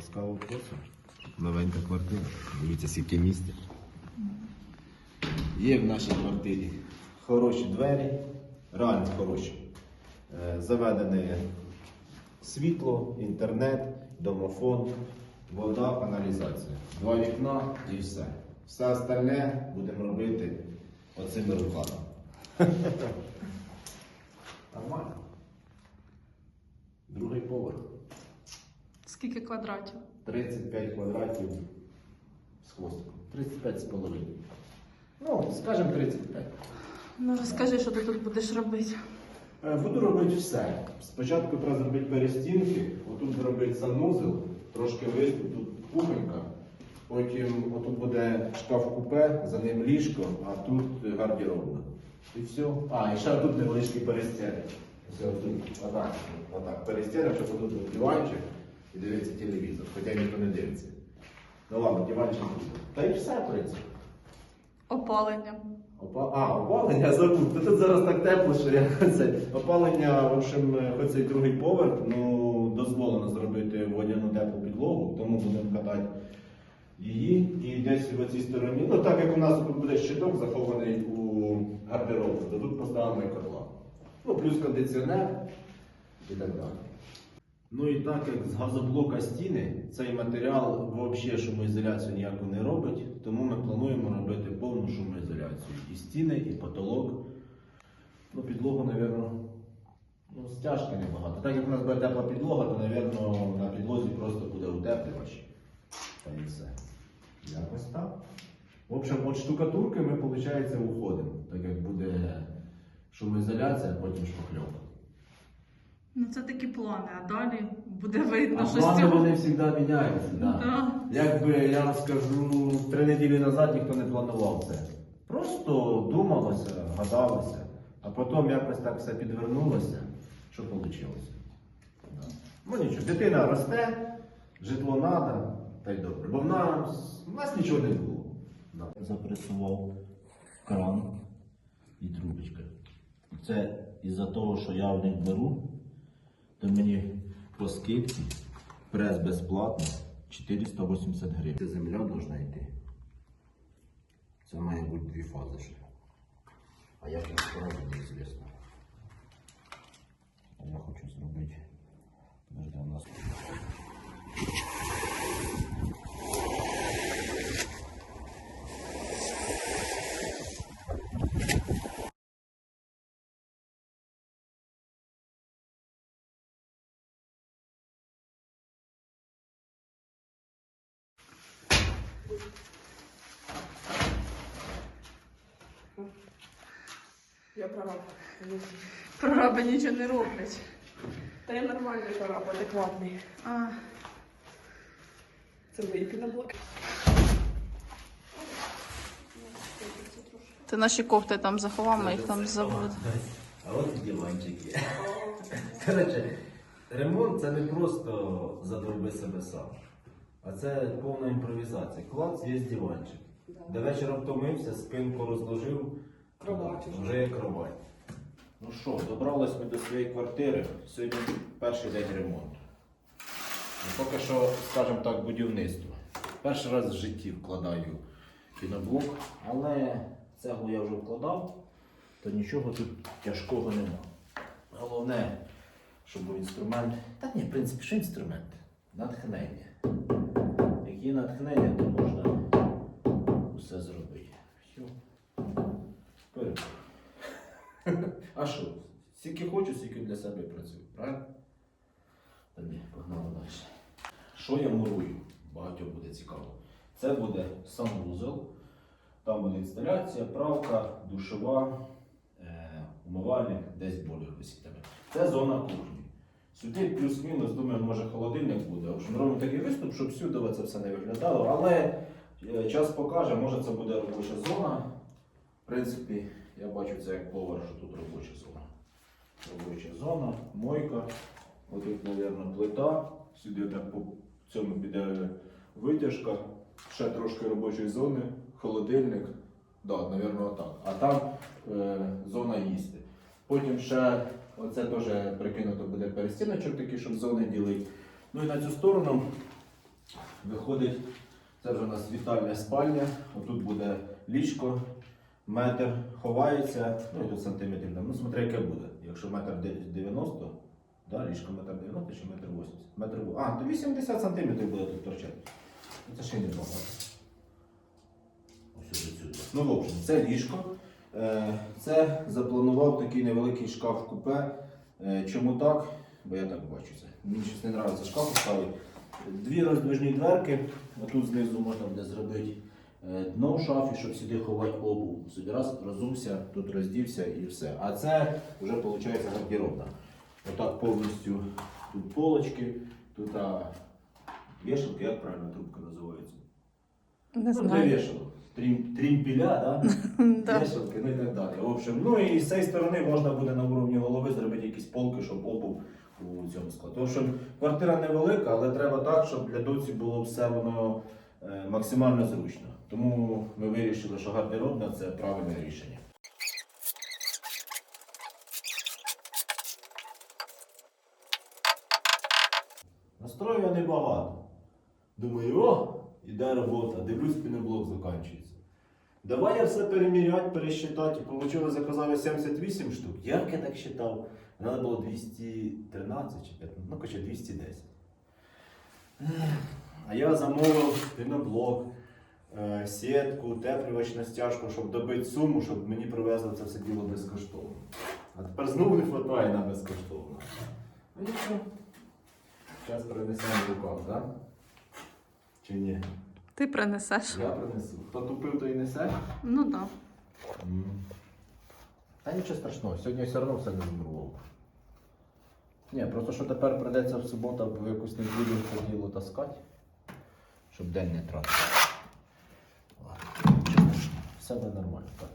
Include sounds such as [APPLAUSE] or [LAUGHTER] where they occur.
Ласкаво просимо. Новенька квартира. Дивіться, скільки місця. Є в нашій квартирі хороші двері, реально хороші. Заведене світло, інтернет, домофон, вода, каналізація. Два вікна і все. Все остальне будемо робити оцими руками. Нормально. Другий поверх. Скільки квадратів? 35 квадратів з хвостиком. 35 з половиною. Ну, скажімо 35. Ну розкажи, що ти тут будеш робити. Е, Буду робити все. Спочатку треба зробити перестінки, отут зробити санузел, трошки виступ, тут кухонька. Потім отут буде шкаф-купе, за ним ліжко, а тут гардеробна. І все. А, і ще тут невеличкі перестіни. Ось отут, отак, отак. Перестіни, щоб тут був диванчик і дивиться телевізор, хоча ніхто не дивиться. Ну ладно, диванчик. Та й все, в принципі. Опалення. Опа... А, опалення забув. Та Тут зараз так тепло, що я [LAUGHS] це. Опалення, в общем, хоч цей другий поверх, ну дозволено зробити водяну теплу підлогу, тому будемо катати її. І десь в цій стороні, ну так як у нас тут буде щиток захований у гардеробу, то тут поставимо і котла. Ну, плюс кондиціонер і так далі. Ну і так як з газоблока стіни, цей матеріал взагалі шумоізоляцію ніяку не робить, тому ми плануємо робити повну шумоізоляцію. І стіни, і потолок. Ну, підлогу, мабуть, ну, стяжки небагато. Так як у нас буде тепла підлога, то, мабуть, на підлозі просто буде утеплювач. Та і все. Якось так. В общем, від штукатурки ми, виходить, уходимо. Так як буде шумоізоляція, потім шпакльовка. Ну це такі плани, а далі буде видно, А що з плани цього. вони завжди міняються. Да. Да. Якби я вам скажу, три неділі назад ніхто не планував це. Просто думалося, гадалося, а потім якось так все підвернулося, що вийшло. Да. Ну нічого, дитина росте, житло треба, та й добре. Бо в нас, в нас нічого не було. Да. запресував кран і трубочка. Це із-за того, що я в них беру, то мені по скидці прес безплатно 480 гривень. Це земля можна йти. Це має бути дві фази ще. А як я справді неізвісно. А я хочу зробити. Подожди, у нас. Я прораб. Прораби нічого не роблять. Та я нормальний прораб, адекватний. А, Це вийти на блок. ти наші кофти там заховав, ми їх там забуду. А от і є. Коротше, ремонт це не просто задорби себе сам, а це повна імпровізація. Клац є диванчик. До вечора втомився, спинку розложив, Кровать вже є кровать. Ну що, добрались ми до своєї квартири. Сьогодні перший день ремонту. Ну, поки що, скажімо так, будівництво. Перший раз в житті вкладаю кіноблок, але цеглу я вже вкладав, то нічого тут тяжкого нема. Головне, щоб був інструмент. Та ні, в принципі, що інструмент? Натхнення. То можна все зробити. Все. А що? Скільки хочу, стільки для себе працюю, правильно? Та ні, погнали далі. Що я мурую? Багатьом буде цікаво. Це буде санвузол. Там буде інсталяція, правка, душова, е, умивальник, десь бойлер висітиме. Це зона кухні. Сюди плюс-мінус, думаю, може холодильник буде. В робимо такий виступ, щоб всюди це все не виглядало. Але е, час покаже, може це буде робоча зона. В принципі, я бачу це як повар, що тут робоча зона. Робоча зона, мойка. Отут, мабуть, плита. Сюди так по цьому піде витяжка, ще трошки робочої зони, холодильник. Да, мабуть, отак. А там е, зона їсти. Потім ще оце теж прикинуто буде перестіночок такий, щоб зони ділити. Ну і на цю сторону Виходить, це вже у нас вітальня спальня. Отут буде ліжко, метр ховається, ну і тут сантиметрів, ну смотри, яке буде. Якщо метр де- 90, да, ліжко метр 90 чи метр 80. Метр, а, то 80 сантиметрів буде тут торчати. Ну, Це ще й небагато. Ось сюди. Ну, в общем, це ліжко. Е, Це запланував такий невеликий шкаф купе. Е, Чому так? Бо я так бачу це. Мені щось не подобається шкаф ставити. Дві роздвижні дверки. Отут знизу можна буде зробити е, дно в шафі, щоб сюди ховати обув. Собі раз розумся, тут роздівся і все. А це вже виходить гардеробна. Отак повністю тут полочки, тут вішалки, як правильно трубка називається? Не Ну, для вішалок. Трім, трімпіля, да? [LAUGHS] Да. вішалки, ну і так далі. В общем, ну і з цієї сторони можна буде на уровні голови зробити якісь полки, щоб обув у цьому складі. В общем, квартира невелика, але треба так, щоб для доці було все воно е, максимально зручно. Тому ми вирішили, що гардеробна це правильне рішення. Настрою я небагато. Думаю, о, іде робота, дивлюсь, піноблок закінчується. Давай я все переміряти, пересчитати. І я 78 штук. Як я так считав? Надо було 213 чи 15, ну короче, 210. А я замовив піноблок, е, сітку, теплювач стяжку, щоб добити суму, щоб мені привезли це все діло безкоштовно. А тепер знову не вистачає на безкоштовно. Ну. Зараз принесемо в руках, так? Чи ні? Ти принесеш. Я принесу. Хто тупив, той і несе. Ну так. Та нічого страшного, сьогодні все одно все не замурував. Ні, просто що тепер прийдеться в суботу в якусь неділю по ділу таскати, щоб день не тратити. Ладно, нічого страшного, все буде нормально. Так.